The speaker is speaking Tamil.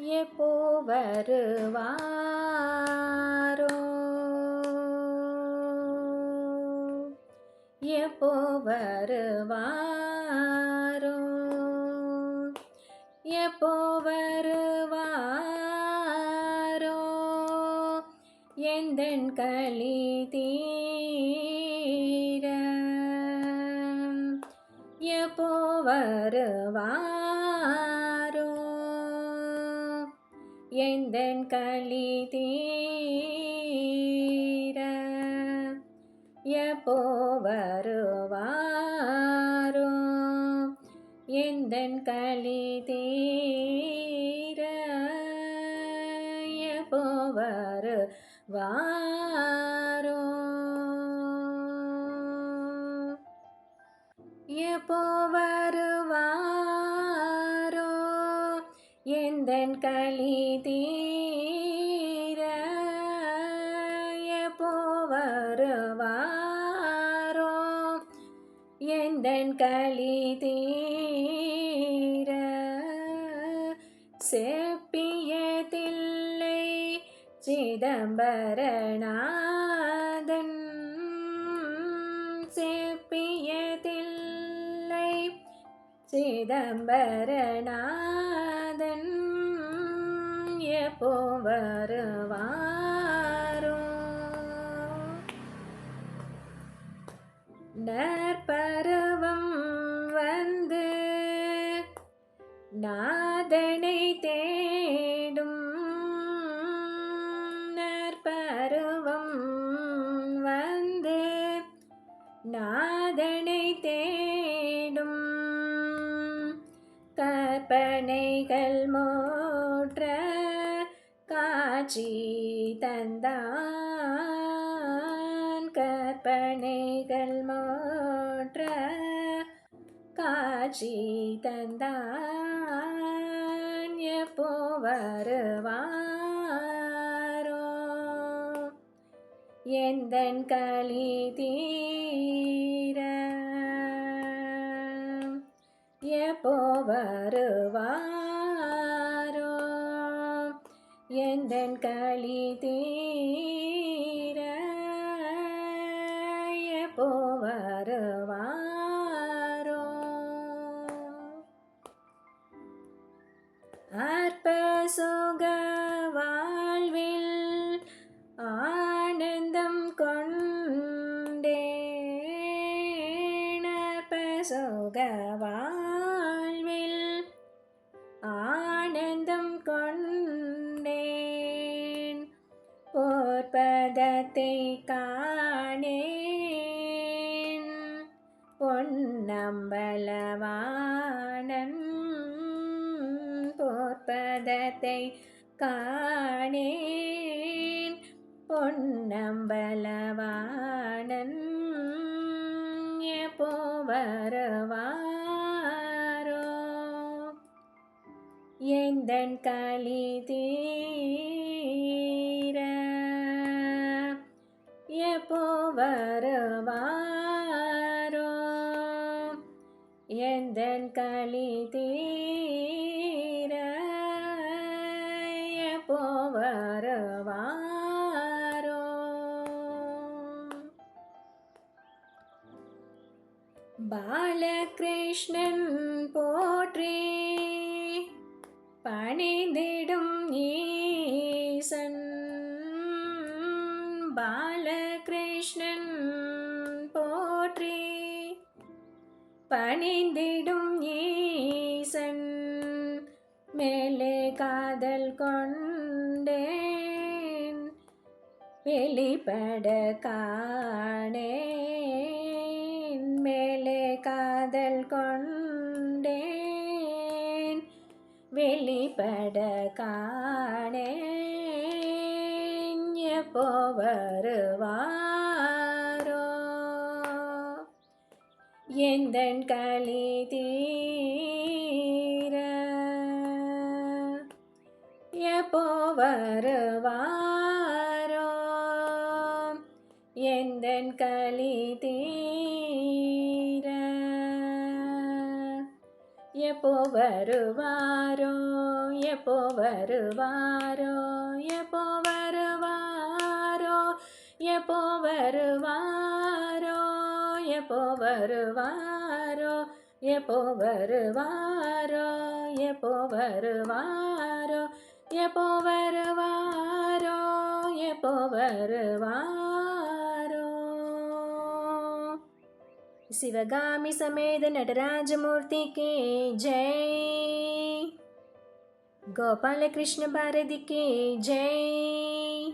எப்போ வருவாரோ எப்போ வருவாரோ எப்போ வருவாரோ எந்தன் களி தீர. எப்போ வருவார் எந்தன் களி தீர? எப்போ வருவாரோ எந்தன் களி தீர? எப்போ வருவாரோ எந்தன் களி தீர எப்போ வருவாரோ எந்தன் களி தீர? செப்பியதில்லை சிதம்பரநாதன். செப்பியதில்லை சிதம்பரநாதன். எப்போ வருவாரோ நற்பருவம் வந்து நாதனை தேடும். நற்பருவம் வந்து நாதனை தேடும். கற்பனைகள் மோ காட்சி தந்தான் கற்பனைகள் மாற்ற காட்சி தந்தான் எப்போ வருவாரோ? எந்தன் களி தீர? எப்போ வருவாரோ? எந்தன் களி தீர போவாரோ போர்பதத்தை காணேன். பொன்னம்பலவானன் போர்பதத்தை காணேன். பொன்னம்பலவானன் எப்போ வருவாரோ எந்தன் கலி தீர எப்போ வருவாரோ? எந்த களி தீர? எப்போ வருவாரோ? பாலகிருஷ்ணன் போற்றி பணிந்திடும் ஈசன். பா பணிந்திடும் ஈசன் மேலே காதல் கொண்டேன் வெளிப்பட காணேன் மேலே காதல் கொண்டேன் வெளிப்பட காணேன் எப்போ வருவாரோ எந்தன் களி தீர? எப்போ வருவாரோ? எந்தன் களி தீர? எப்போ வருவாரோ? எப்போ வருவாரோ? எப்போ வருவாரோ? எப்போ வருவாரோ? எப்போ வருவாரோ எப்போ வருவாரோ எப்போ வருவாரோ எப்போ வருவாரோ எப்போ வருவாரோ சிவகாமி சமேத நடராஜமூர்த்தி கே ஜெய் கோபாலகிருஷ்ண பாரதி கே ஜெய்